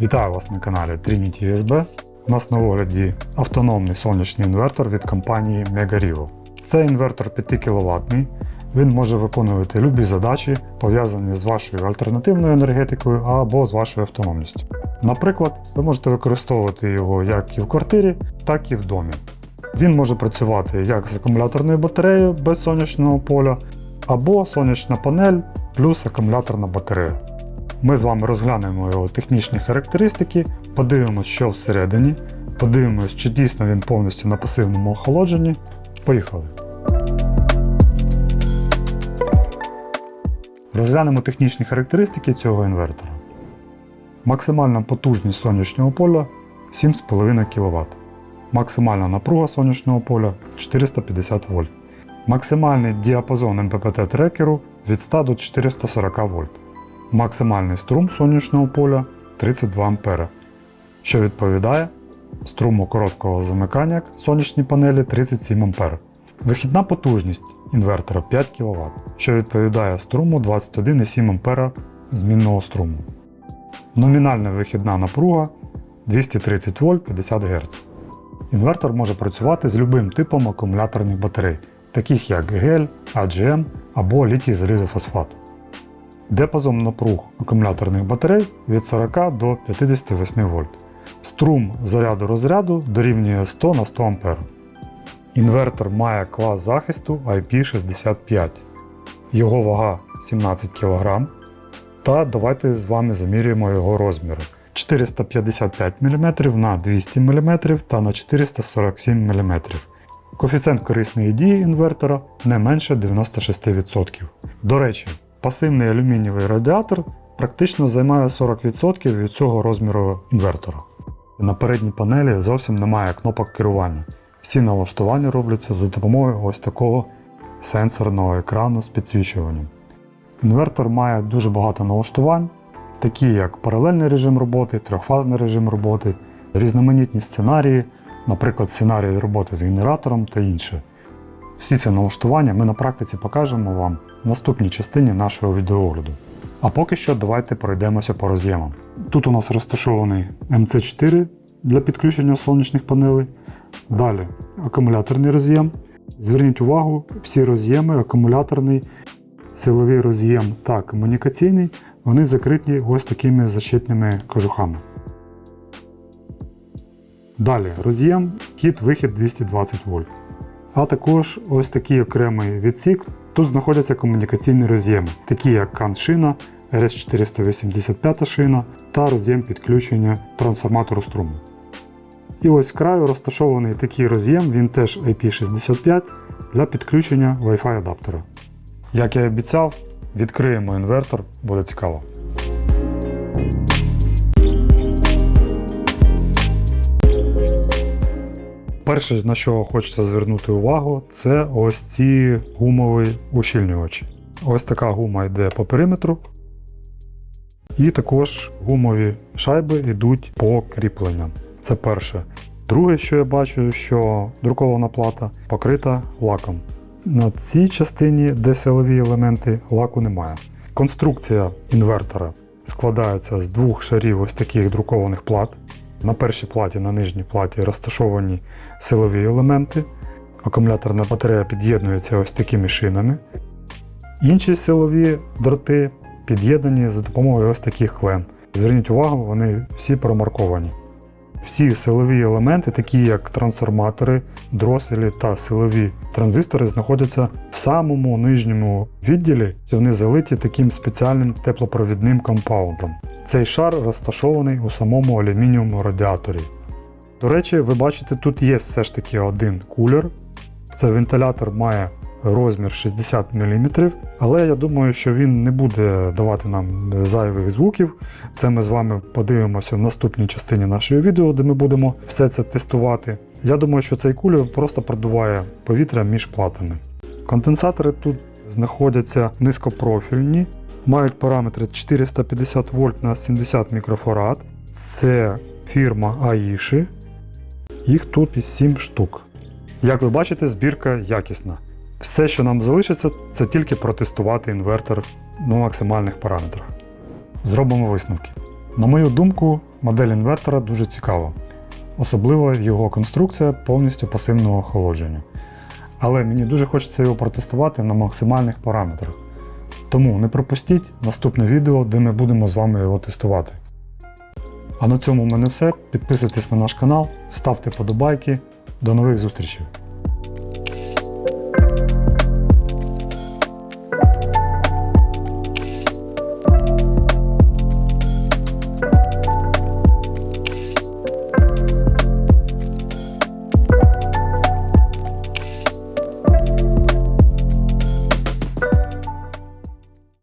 Вітаю вас на каналі Trinity USB. У нас на огляді автономний сонячний інвертор від компанії Megarivo. Це інвертор 5 кВт. Він може виконувати любі задачі, пов'язані з вашою альтернативною енергетикою або з вашою автономністю. Наприклад, ви можете використовувати його як і в квартирі, так і в домі. Він може працювати як з акумуляторною батареєю без сонячного поля, або сонячна панель плюс акумуляторна батарея. Ми з вами розглянемо його технічні характеристики, подивимось, що всередині, подивимось, чи дійсно він повністю на пасивному охолодженні. Поїхали. Розглянемо технічні характеристики цього інвертора. Максимальна потужність сонячного поля 7,5 кВт. Максимальна напруга сонячного поля 450 В. Максимальний діапазон МППТ трекеру від 100 до 440 В. Максимальний струм сонячного поля 32 А, що відповідає струму короткого замикання сонячній панелі 37 А. Вихідна потужність інвертора 5 кВт, що відповідає струму 21,7 А змінного струму. Номінальна вихідна напруга 230 В 50 Гц. Інвертор може працювати з любим типом акумуляторних батарей, таких як гель, AGM або літій залізофосфат. Диапазон напруг акумуляторних батарей від 40 до 58 В. Струм заряду розряду дорівнює 100 на 100 А. Інвертор має клас захисту IP65. Його вага 17 кг. Та давайте з вами замірюємо його розміри. 455 мм на 200 мм та на 447 мм. Коефіцієнт корисної дії інвертора не менше 96%. До речі, пасивний алюмінієвий радіатор практично займає 40% від цього розміру інвертора. На передній панелі зовсім немає кнопок керування. Всі налаштування робляться за допомогою ось такого сенсорного екрану з підсвічуванням. Інвертор має дуже багато налаштувань, такі як паралельний режим роботи, трьохфазний режим роботи, різноманітні сценарії, наприклад, сценарій роботи з генератором та інше. Всі ці налаштування ми на практиці покажемо вам в наступній частині нашого відеоогляду. А поки що давайте пройдемося по роз'ємам. Тут у нас розташований МЦ4 для підключення сонячних панелей. Далі акумуляторний роз'єм. Зверніть увагу, всі роз'єми, акумуляторний, силовий роз'єм та комунікаційний, вони закриті ось такими защитними кожухами. Далі роз'єм, хід-вихід 220 В. А також ось такий окремий відсік. Тут знаходяться комунікаційні роз'єми, такі як CAN-шина, RS485 шина та роз'єм підключення трансформатору струму. І ось з краю розташований такий роз'єм, він теж IP65 для підключення Wi-Fi адаптера. Як я і обіцяв, відкриємо інвертор, буде цікаво. Перше, на що хочеться звернути увагу, це ось ці гумові ущільнювачі. Ось така гума йде по периметру. І також гумові шайби йдуть по кріпленням. Це перше. Друге, що я бачу, що друкована плата покрита лаком. На цій частині, де силові елементи, лаку немає. Конструкція інвертора складається з двох шарів ось таких друкованих плат. На першій платі, на нижній платі розташовані силові елементи. Акумуляторна батарея під'єднується ось такими шинами. Інші силові дроти під'єднані за допомогою ось таких клем. Зверніть увагу, вони всі промарковані. Всі силові елементи, такі як трансформатори, дроселі та силові транзистори, знаходяться в самому нижньому відділі, і вони залиті таким спеціальним теплопровідним компаундом. Цей шар розташований у самому алюмінієвому радіаторі. До речі, ви бачите, тут є все ж таки один кулер. Це вентилятор має розмір 60 мм, але я думаю, що він не буде давати нам зайвих звуків. Це ми з вами подивимося в наступній частині нашого відео, де ми будемо все це тестувати. Я думаю, що цей кулер просто продуває повітря між платами. Конденсатори тут знаходяться низькопрофільні, мають параметри 450 вольт на 70 мікрофарад. Це фірма Aishi. Їх тут і 7 штук. Як ви бачите, збірка якісна. Все, що нам залишиться, це тільки протестувати інвертор на максимальних параметрах. Зробимо висновки. На мою думку, модель інвертора дуже цікава, особливо його конструкція повністю пасивного охолодження. Але мені дуже хочеться його протестувати на максимальних параметрах. Тому не пропустіть наступне відео, де ми будемо з вами його тестувати. А на цьому в мене все. Підписуйтесь на наш канал, ставте подобайки. До нових зустрічей!